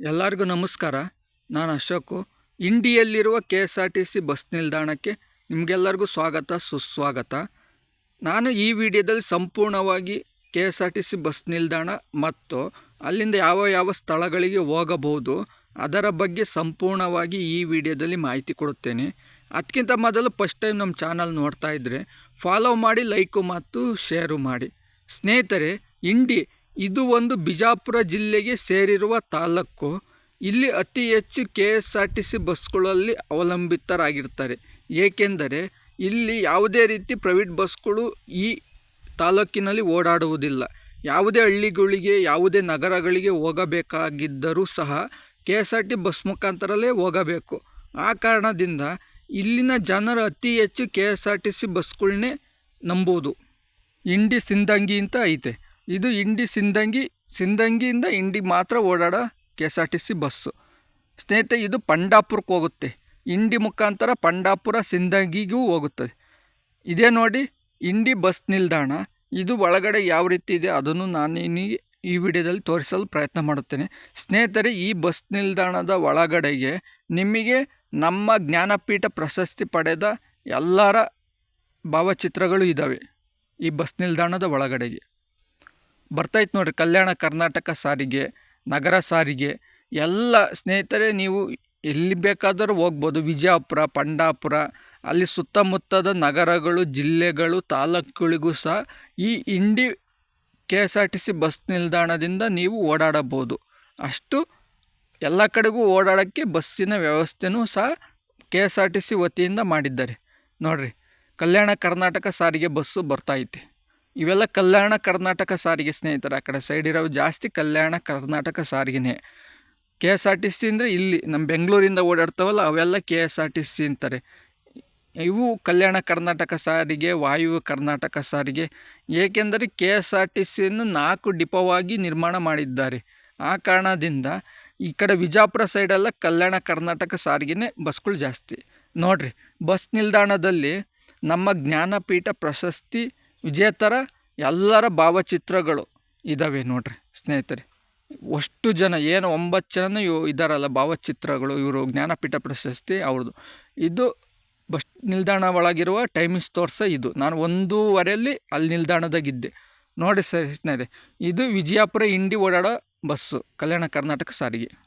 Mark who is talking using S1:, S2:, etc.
S1: ಎಲ್ಲರಿಗೂ ನಮಸ್ಕಾರ. ನಾನು Ashok. ಇಂಡಿಯಲ್ಲಿರುವ K S R T C bus ನಿಲ್ದಾಣಕ್ಕೆ ನಿಮಗೆಲ್ಲರಿಗೂ ಸ್ವಾಗತ, ಸುಸ್ವಾಗತ. ನಾನು ಈ ವಿಡಿಯೋದಲ್ಲಿ ಸಂಪೂರ್ಣವಾಗಿ K S R T C bus ನಿಲ್ದಾಣ ಮತ್ತು ಅಲ್ಲಿಂದ ಯಾವ ಯಾವ ಸ್ಥಳಗಳಿಗೆ ಹೋಗಬಹುದು, ಅದರ ಬಗ್ಗೆ ಸಂಪೂರ್ಣವಾಗಿ ಈ ವಿಡಿಯೋದಲ್ಲಿ ಮಾಹಿತಿ ಕೊಡುತ್ತೇನೆ. ಅದಕ್ಕಿಂತ ಮೊದಲು ಫಸ್ಟ್ ಟೈಮ್ ನಮ್ಮ ಚಾನಲ್ ನೋಡ್ತಾ ಇದ್ದರೆ ಫಾಲೋ ಮಾಡಿ, ಲೈಕು ಮತ್ತು ಶೇರು ಮಾಡಿ. ಸ್ನೇಹಿತರೆ, ಇಂಡಿ ಇದು ಒಂದು ಬಿಜಾಪುರ ಜಿಲ್ಲೆಗೆ ಸೇರಿರುವ ತಾಲೂಕು. ಇಲ್ಲಿ ಅತಿ ಹೆಚ್ಚು K S R T C ಬಸ್ಗಳಲ್ಲಿ ಅವಲಂಬಿತರಾಗಿರ್ತಾರೆ ಏಕೆಂದರೆ ಇಲ್ಲಿ ಯಾವುದೇ ರೀತಿ ಪ್ರೈವೇಟ್ ಬಸ್ಗಳು ಈ ತಾಲೂಕಿನಲ್ಲಿ ಓಡಾಡುವುದಿಲ್ಲ. ಯಾವುದೇ ಹಳ್ಳಿಗಳಿಗೆ, ಯಾವುದೇ ನಗರಗಳಿಗೆ ಹೋಗಬೇಕಾಗಿದ್ದರೂ ಸಹ K S R T bus ಮುಖಾಂತರಲ್ಲೇ ಹೋಗಬೇಕು. ಆ ಕಾರಣದಿಂದ ಇಲ್ಲಿನ ಜನರು ಅತಿ ಹೆಚ್ಚು K S R T C ಬಸ್ಗಳನ್ನೇ ನಂಬೋದು ಇಂಡಿ ಸಿಂದಂಗಿ ಅಂತ ಐತೆ. ಇದು ಇಂಡಿ ಸಿಂದಂಗಿ ಸಿಂದಂಗಿಯಿಂದ ಇಂಡಿ ಮಾತ್ರ ಓಡಾಡೋ K S R T C bus. ಸ್ನೇಹಿತರೆ, ಇದು ಪಂಡಾಪುರಕ್ಕೆ ಹೋಗುತ್ತೆ. ಇಂಡಿ ಮುಖಾಂತರ ಪಂಡಾಪುರ ಸಿಂದಂಗಿಗೂ ಹೋಗುತ್ತದೆ ಇದೇ ನೋಡಿ, ಇಂಡಿ ಬಸ್ ನಿಲ್ದಾಣ. ಇದು ಒಳಗಡೆ ಯಾವ ರೀತಿ ಇದೆ ಅದನ್ನು ನಾನು ನಿಮಗೆ ಈ ವಿಡಿಯೋದಲ್ಲಿ ತೋರಿಸಲು ಪ್ರಯತ್ನ ಮಾಡುತ್ತೇನೆ. ಸ್ನೇಹಿತರೆ, ಈ ಬಸ್ ನಿಲ್ದಾಣದ ಒಳಗಡೆಗೆ ನಿಮಗೆ ನಮ್ಮ ಜ್ಞಾನಪೀಠ ಪ್ರಶಸ್ತಿ ಪಡೆದ ಎಲ್ಲರ ಭಾವಚಿತ್ರಗಳು ಇದ್ದಾವೆ. ಈ ಬಸ್ ನಿಲ್ದಾಣದ ಒಳಗಡೆಗೆ. ಬರ್ತೈತೆ ನೋಡಿರಿ ಕಲ್ಯಾಣ ಕರ್ನಾಟಕ ಸಾರಿಗೆ, ನಗರ ಸಾರಿಗೆ. ಎಲ್ಲ ಸ್ನೇಹಿತರೆ, ನೀವು ಎಲ್ಲಿ ಬೇಕಾದರೂ ಹೋಗ್ಬೋದು. ವಿಜಯಪುರ ಪಂಡಾಪುರ, ಅಲ್ಲಿ ಸುತ್ತಮುತ್ತದ ನಗರಗಳು, ಜಿಲ್ಲೆಗಳು, ತಾಲೂಕುಗಳಿಗೂ ಸಹ ಈ Indi K S R T C bus ನಿಲ್ದಾಣದಿಂದ ನೀವು ಓಡಾಡಬಹುದು. ಅಷ್ಟು ಎಲ್ಲ ಕಡೆಗೂ ಓಡಾಡೋಕ್ಕೆ ಬಸ್ಸಿನ ವ್ಯವಸ್ಥೆನೂ ಸಹ K S R T C ವತಿಯಿಂದ ಮಾಡಿದ್ದಾರೆ. ನೋಡಿರಿ, ಕಲ್ಯಾಣ ಕರ್ನಾಟಕ ಸಾರಿಗೆ ಬಸ್ಸು ಬರ್ತೈತೆ ಇವೆಲ್ಲ ಕಲ್ಯಾಣ ಕರ್ನಾಟಕ ಸಾರಿಗೆ ಸ್ನೇಹಿತರೆ, ಆ ಕಡೆ ಸೈಡ್ ಇರೋ ಜಾಸ್ತಿ Kalyana Karnataka ಸಾರಿಗೆನೇ. K S R T C ಅಂದರೆ ಇಲ್ಲಿ ನಮ್ಮ ಬೆಂಗಳೂರಿಂದ ಓಡಾಡ್ತಾವಲ್ಲ, ಅವೆಲ್ಲ K S R T C ಅಂತಾರೆ. ಇವು ಕಲ್ಯಾಣ ಕರ್ನಾಟಕ ಸಾರಿಗೆ ವಾಯು ಕರ್ನಾಟಕ ಸಾರಿಗೆ, ಏಕೆಂದರೆ ಕೆ ಎಸ್ ಆರ್ ಟಿ ಸಿಯನ್ನು ನಾಲ್ಕು ಡಿಪೋವಾಗಿ ನಿರ್ಮಾಣ ಮಾಡಿದ್ದಾರೆ. ಆ ಕಾರಣದಿಂದ ಈ ಕಡೆ ವಿಜಾಪುರ ಸೈಡೆಲ್ಲ ಕಲ್ಯಾಣ ಕರ್ನಾಟಕ ಸಾರಿಗೆನೇ ಬಸ್ಗಳು ಜಾಸ್ತಿ. ನೋಡಿರಿ, ಬಸ್ ನಿಲ್ದಾಣದಲ್ಲಿ ನಮ್ಮ ಜ್ಞಾನಪೀಠ ಪ್ರಶಸ್ತಿ ವಿಜೇತರ ಎಲ್ಲರ ಭಾವಚಿತ್ರಗಳು ಇದ್ದಾವೆ ನೋಡ್ರಿ ಸ್ನೇಹಿತರೆ. ಅಷ್ಟು ಜನ, ಏನು ಒಂಬತ್ತು ಜನ ಇವು ಇದ್ದಾರಲ್ಲ ಭಾವಚಿತ್ರಗಳು, ಇವರು ಜ್ಞಾನಪೀಠ ಪ್ರಶಸ್ತಿ ಅವ್ರದ್ದು ಇದು ಬಸ್ ನಿಲ್ದಾಣ ಒಳಗಿರುವ ಟೈಮಿಂಗ್ಸ್ ತೋರಿಸ ಇದು. ನಾನು ಒಂದೂವರೆಯಲ್ಲಿ ಅಲ್ಲಿ ನಿಲ್ದಾಣದಾಗಿದ್ದೆ. ನೋಡಿ ಸರ್ ಸ್ನೇಹಿತರೆ, ಇದು ವಿಜಯಪುರ ಇಂಡಿ ಓಡಾಡೋ ಬಸ್ಸು, ಕಲ್ಯಾಣ ಕರ್ನಾಟಕ ಸಾರಿಗೆ.